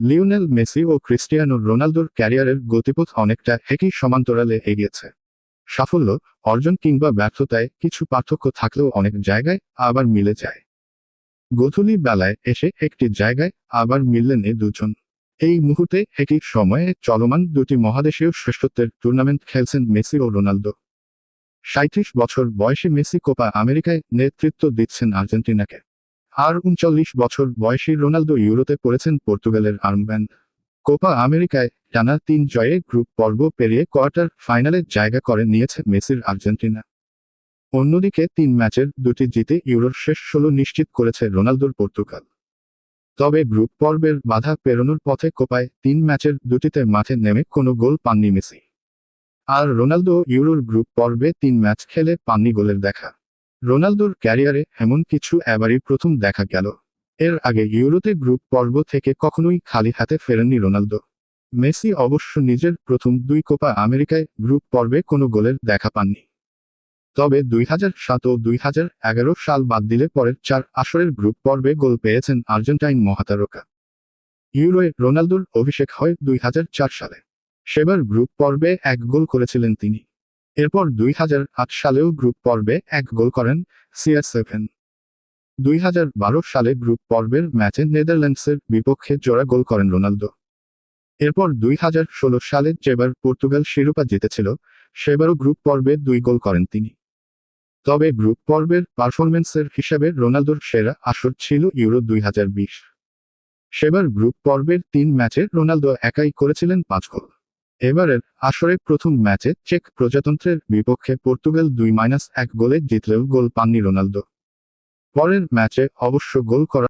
Lionel Messi ও Cristiano রোনালদোর ক্যারিয়ারের গতিপথ অনেকটা একই সমান্তরালে এগিয়েছে। সাফল্য, অর্জন কিংবা ব্যর্থতায় কিছু পার্থক্য থাকলেও অনেক জায়গায় আবার মিলে যায়। গোধূলি বেলায় এসে একটি জায়গায় আবার মিললেন এ দুজন। এই মুহূর্তে একই সময়ে চলমান দুটি মহাদেশীয় শ্রেষ্ঠত্বের টুর্নামেন্ট খেলছেন মেসি ও রোনালদো। সাঁত্রিশ বছর বয়সী মেসি কোপা আমেরিকায় নেতৃত্ব দিচ্ছেন আর্জেন্টিনাকে। আর উনচল্লিশ বছর বয়সী রোনালদো ইউরোতে পড়েছেন পর্তুগালের আর্মব্যান্ড। কোপা আমেরিকায় টানা তিন জয়ে গ্রুপ পর্ব পেরিয়ে কোয়ার্টার ফাইনালে জায়গা করে নিয়েছে মেসির আর্জেন্টিনা। অন্যদিকে তিন ম্যাচের দুটি জিতে ইউরোর শেষ ষোলো নিশ্চিত করেছে রোনালদোর পর্তুগাল। তবে গ্রুপ পর্বের বাধা পেরোনোর পথে কোপায় তিন ম্যাচের দুটিতে মাঠে নেমে কোনো গোল পাননি মেসি। আর রোনালদো ইউরোর গ্রুপ পর্বে তিন ম্যাচ খেলে পাননি গোলের দেখা। রোনালদোর ক্যারিয়ারে এমন কিছু এবারই প্রথম দেখা গেল। এর আগে ইউরোতে গ্রুপ পর্ব থেকে কখনোই খালি হাতে ফেরেননি রোনালদো। মেসি অবশ্য নিজের প্রথম দুই কোপা আমেরিকায় গ্রুপ পর্বে কোনো গোলের দেখা পাননি। তবে দুই হাজার সাত ও দুই হাজার এগারো সাল বাদ দিলে পরের চার আসরের গ্রুপ পর্বে গোল পেয়েছেন আর্জেন্টাইন মহাতারকা। ইউরোয় রোনালদোর অভিষেক হয় দুই হাজার চার সালে। সেবার গ্রুপ পর্বে এক গোল করেছিলেন তিনি। এরপর দুই হাজার আট সালেও গ্রুপ পর্বে এক গোল করেন সিআর সেভেন। দুই হাজার বারো সালে গ্রুপ পর্বের ম্যাচে নেদারল্যান্ডসের বিপক্ষে জোড়া গোল করেন রোনালদো। এরপর দুই হাজার ষোলো সালে যেবার পর্তুগাল শিরোপা জিতেছিল, সেবারও গ্রুপ পর্বে দুই গোল করেন তিনি। তবে গ্রুপ পর্বের পারফরমেন্সের হিসাবে রোনালদোর সেরা আসর ছিল ইউরো দুই হাজার বিশ। সেবার গ্রুপ পর্বের তিন ম্যাচে রোনালদো একাই করেছিলেন পাঁচ গোল। এবারের আসরে প্রথম ম্যাচে চেক প্রজাতন্ত্রের বিপক্ষে পর্তুগাল দুই মাইনাস এক গোলে জিতলেও গোল পাননি রোনালদো। পরের ম্যাচে অবশ্য গোল করা